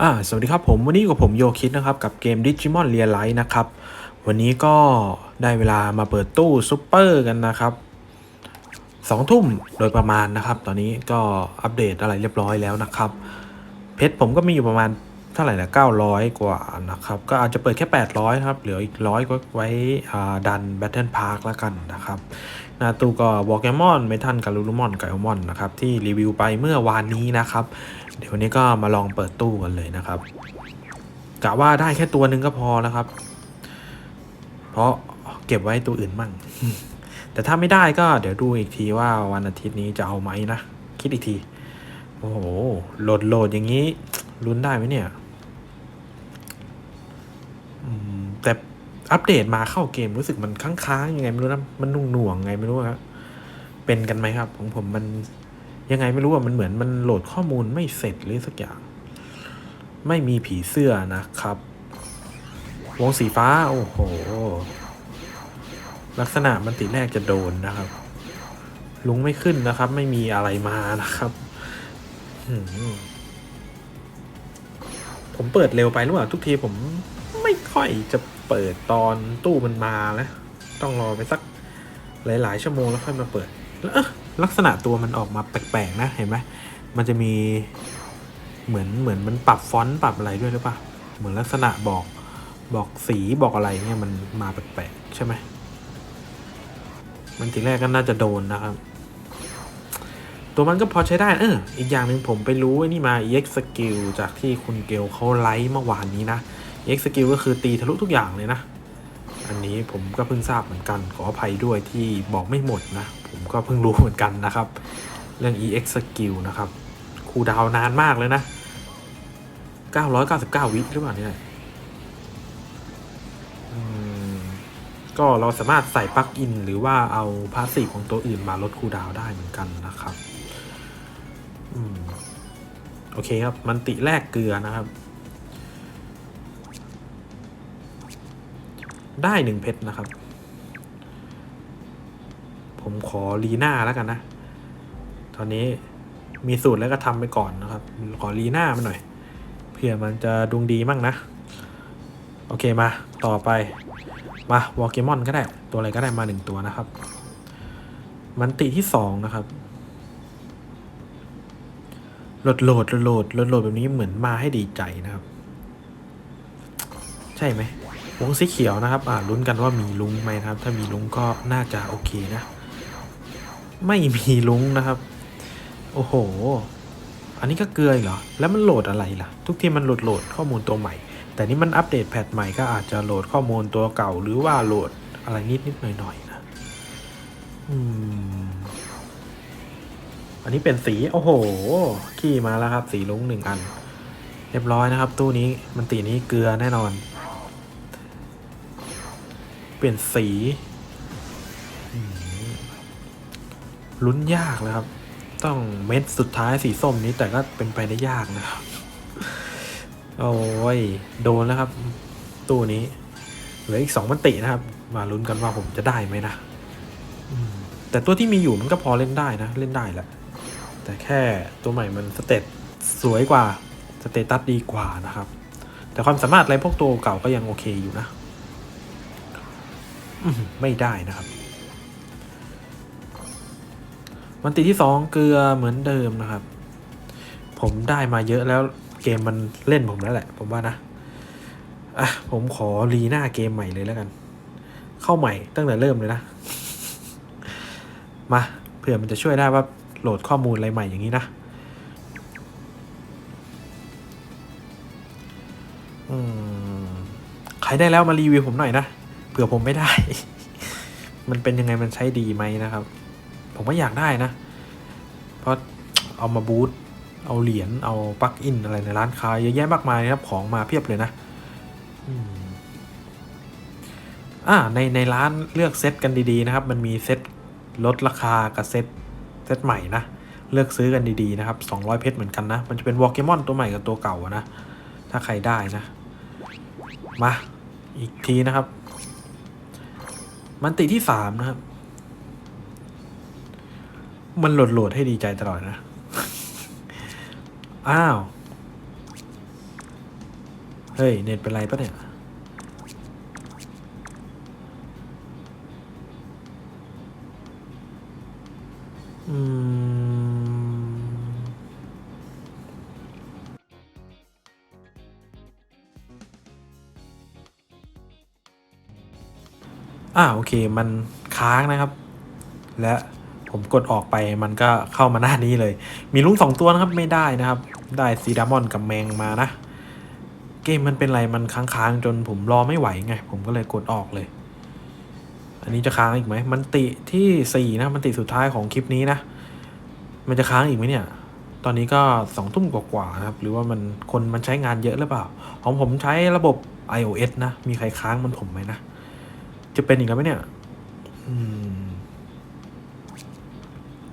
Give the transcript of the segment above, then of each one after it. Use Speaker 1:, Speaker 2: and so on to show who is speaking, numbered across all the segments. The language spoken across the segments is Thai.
Speaker 1: อ่าสวัสดีครับผมวันนี้กับผมโยคิดนะครับ กับเกม Digimon Real Life นะครับ วันนี้ก็ได้เวลามาเปิดตู้ซูเปอร์กันนะครับสองทุ่มโดยประมาณนะครับ ตอนนี้ก็อัปเดตอะไรเรียบร้อยแล้วนะครับ เพชรผมก็มีอยู่ประมาณเท่าไหร่นะ900 กว่านะครับ ก็อาจจะเปิดแค่ 800นะครับ เหลืออีกร้อยก็ไว้ดัน Battle Park แล้วกันนะครับ นาตู้ก็วอ k เกมอน เมทันกับลูลูมอนกับเอลมอนนะครับที่รีวิวไปเมื่อวานนี้นะครับ เดี๋ยววันนี้ก็มาลองเปิดตู้กันเลยนะครับกะว่าได้แค่ตัวหนึ่งก็พอนะครับ เพราะเก็บไว้ตัวอื่นมั่ง แต่ถ้าไม่ได้ก็เดี๋ยวดูอีกทีว่าวันอาทิตย์นี้จะเอาไหมนะ คิดอีกที โอ้โหโหลดโหลดอย่างนี้ลุ้นได้ไหมเนี่ยแต่ อัปเดตมาเข้าเกมรู้สึกมันค้างๆยังไงไม่รู้นะมันนุ่งหน่วงไงไม่รู้ครับเป็นกันไหมครับ ของผมมันยังไงไม่รู้อะมันเหมือนมันโหลดข้อมูลไม่เสร็จหรือสักอย่าง ไม่มีผีเสื้อนะครับ วงสีฟ้า โอ้โห ลักษณะมันติแรกจะโดนนะครับ ลุงไม่ขึ้นนะครับ ไม่มีอะไรมานะครับผมเปิดเร็วไปหรือเปล่าทุกทีผม ไม่ค่อยจะเปิดตอนตู้มันมาแล้วต้องรอไปสักหลาย ๆ ชั่วโมงแล้วค่อยมาเปิด แล้วลักษณะตัวมันออกมาแปลก ๆ นะเห็นไหมมันจะมีเหมือนเหมือนมันปรับฟอนต์ปรับอะไรด้วยหรือเปล่าเหมือนลักษณะบอกบอกสีบอกอะไรเนี่ยมันมาแปลกๆใช่ไหมมันทีแรกก็น่าจะโดนนะครับ ตัวมันก็พอใช้ได้เอออีกอย่างหนึ่งผมไปรู้ไอ้นี่มา EX skill จากที่คุณเกลเขาไลฟ์เมื่อวานนี้นะ EX skill ก็คือตีทะลุทุกอย่างเลยนะ อันนี้ผมก็เพิ่งทราบเหมือนกัน ขออภัยด้วยที่บอกไม่หมดนะ ผมก็เพิ่งรู้เหมือนกันนะครับ เรื่อง EX skill นะครับ คูดาวนานมากเลยนะ 999 วิหรือเปล่าเนี่ยก็เราสามารถใส่ปลั๊กอิน หรือว่าเอาพาสซีฟของตัวอื่นมาลดคูดาวได้เหมือนกันนะครับ อืม โอเคครับ มันติแรกเกลือนะครับ ได้หนึ่งเพชรนะครับ ผมขอลีน่าแล้วกันนะ ตอนนี้มีสูตรแล้วก็ทำไปก่อนนะครับ ขอลีน่ามันหน่อยเผื่อมันจะดวงดีมั่งนะ โอเคมาต่อไป มาวอลเกมอนก็ได้ ตัวอะไรก็ได้มาหนึ่งตัวนะครับ มันติที่สองนะครับโหลดโหลดโหลดโหลดโหลดแบบนี้เหมือนมาให้ดีใจนะครับ ใช่ไหม วงสีเขียวนะครับอ่าลุ้นกันว่ามีลุงไหมนะครับ ถ้ามีลุงก็น่าจะโอเคนะ ไม่มีลุงนะครับ โอ้โห อันนี้ก็เกลือเหรอ แล้วมันโหลดอะไรล่ะ ทุกทีมันโหลดโหลดข้อมูลตัวใหม่ แต่นี่มันอัปเดตแพทใหม่ก็อาจจะโหลดข้อมูลตัวเก่า หรือว่าโหลดอะไรนิดนิดหน่อยหน่อยนะ อืม อันนี้เป็นสี โอ้โห ขี้มาแล้วครับ สีลุงหนึ่งอัน เรียบร้อยนะครับ ตู้นี้มันตีนี้เกลือแน่นอน ปลี่ยนสีลุ้นยากเลยครับ ต้องเม็ดสุดท้ายสีส้มนี้แต่ก็เป็นไปได้ยากนะครับ โอ้ย โดนแล้วครับ ตู้นี้เหลืออีกสองมันตินะครับ มาลุ้นกันว่าผมจะได้ไหมนะแต่ตัวที่มีอยู่มันก็พอเล่นได้นะ เล่นได้แหละ แต่แค่ตัวใหม่มันสเตตสวยกว่า สเตตัสดีกว่านะครับ แต่ความสามารถอะไรพวกตัวเก่าก็ยังโอเคอยู่นะ ไม่ได้นะครับ มันติที่สองเกลือเหมือนเดิมนะครับ ผมได้มาเยอะแล้วเกมมันเล่นผมแล้วแหละ ผมว่านะอะผมขอรีหน้าเกมใหม่เลยแล้วกัน เข้าใหม่ตั้งแต่เริ่มเลยนะ มาเผื่อมันจะช่วยได้ว่าโหลดข้อมูลอะไรใหม่อย่างนี้นะอืมใครได้แล้วมารีวิวผมหน่อยนะ เผื่อผมไม่ได้ มันเป็นยังไงมันใช้ดีไหมนะครับ ผมก็อยากได้นะ เพราะเอามาบูตเอาเหรียญเอาปลั๊กอินอะไรในร้านค้าเยอะแยะมากมายนะครับของมาเพียบเลยนะอ่าในในร้านเลือกเซตกันดีๆนะครับ มันมีเซตลดราคากับเซตเซตใหม่นะเลือกซื้อกันดีๆนะครับ 200 เพชรเหมือนกันนะ มันจะเป็นวอลเกมอนตัวใหม่กับตัวเก่านะ ถ้าใครได้นะ มา อีกทีนะครับ มันติที่สามนะครับ มันโหลดโหลดให้ดีใจตลอดนะ อ้าว เฮ้ย เน็ตเป็นไรปะเนี่ยอืม อ่าโอเคมันค้างนะครับ และผมกดออกไปมันก็เข้ามาหน้านี้เลย มีลุงสองตัวนะครับไม่ได้นะครับ ได้ซีดามอนกับแมงมานะ เกมมันเป็นไรมันค้างๆจนผมรอไม่ไหวไง ผมก็เลยกดออกเลย อันนี้จะค้างอีกไหมมันติที่สี่นะมันติสุดท้ายของคลิปนี้นะ มันจะค้างอีกไหมเนี่ยตอนนี้ก็สองทุ่มกว่าๆครับ หรือว่ามันคนมันใช้งานเยอะหรือเปล่า ของผมใช้ระบบ iOS นะ มีใครค้างมันผมไหมนะ จะเป็นอีกแล้วไหมเนี่ย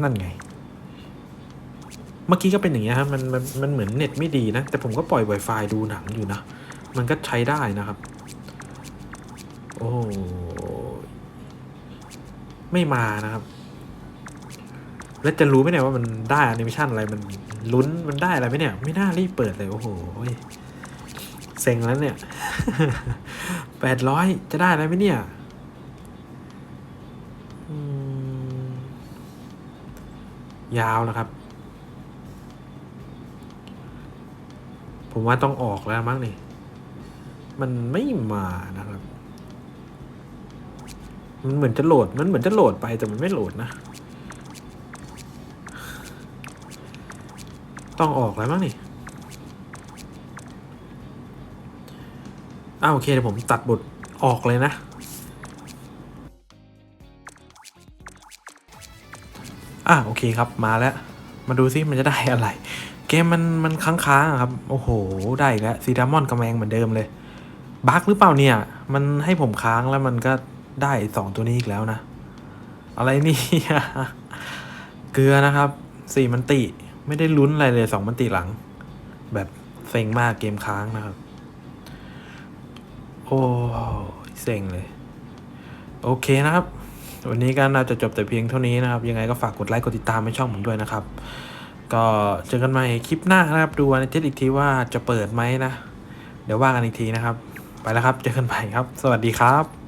Speaker 1: นั่นไง เมื่อกี้ก็เป็นอย่างเงี้ยครับมันมันมันเหมือนเน็ตไม่ดีนะ แต่ผมก็ปล่อย Wi-Fi ดูหนังอยู่นะ มันก็ใช้ได้นะครับ โอ้ไม่มานะครับ แล้วจะรู้ไหมเนี่ยว่ามันได้อนิเมชันอะไรมันลุ้นมันได้อะไรไหมเนี่ย ไม่น่ารีบเปิดเลย โอ้โหเซ็งแล้วเนี่ยแปดร้อยจะได้อะไรไหมเนี่ย ยาวแล้วครับ ผมว่าต้องออกแล้วมั้งนี่ มันไม่มานะครับ มันเหมือนจะโหลด มันเหมือนจะโหลดไปแต่มันไม่โหลดนะ ต้องออกแล้วมั้งนี่อ้าวโอเคเดี๋ยวผมตัดบทออกเลยนะ อะโอเคครับมาแล้ว มาดูซิมันจะได้อะไร เกมมันมันค้างๆครับ โอ้โห ได้แล้วซีดามอนกำแมงเหมือนเดิมเลยบั๊กหรือเปล่าเนี่ย มันให้ผมค้างแล้วมันก็ได้สองตัวนี้อีกแล้วนะ อะไรนี่เกลือนะครับสี่มันติไม่ได้ลุ้นอะไรเลยสองมันติหลัง แบบเซ็งมากเกมค้างนะครับ โอ้เซ็งเลย โอเคนะครับ วันนี้ก็น่าจะจบแต่เพียงเท่านี้นะครับ ยังไงก็ฝากกดไลค์กดติดตามให้ช่องผมด้วยนะครับ ก็เจอกันใหม่คลิปหน้านะครับ ดูในอาทิตอีกทีว่าจะเปิดไหมนะ เดี๋ยวว่ากันอีกทีนะครับ ไปแล้วครับ เจอกันใหม่ครับ สวัสดีครับ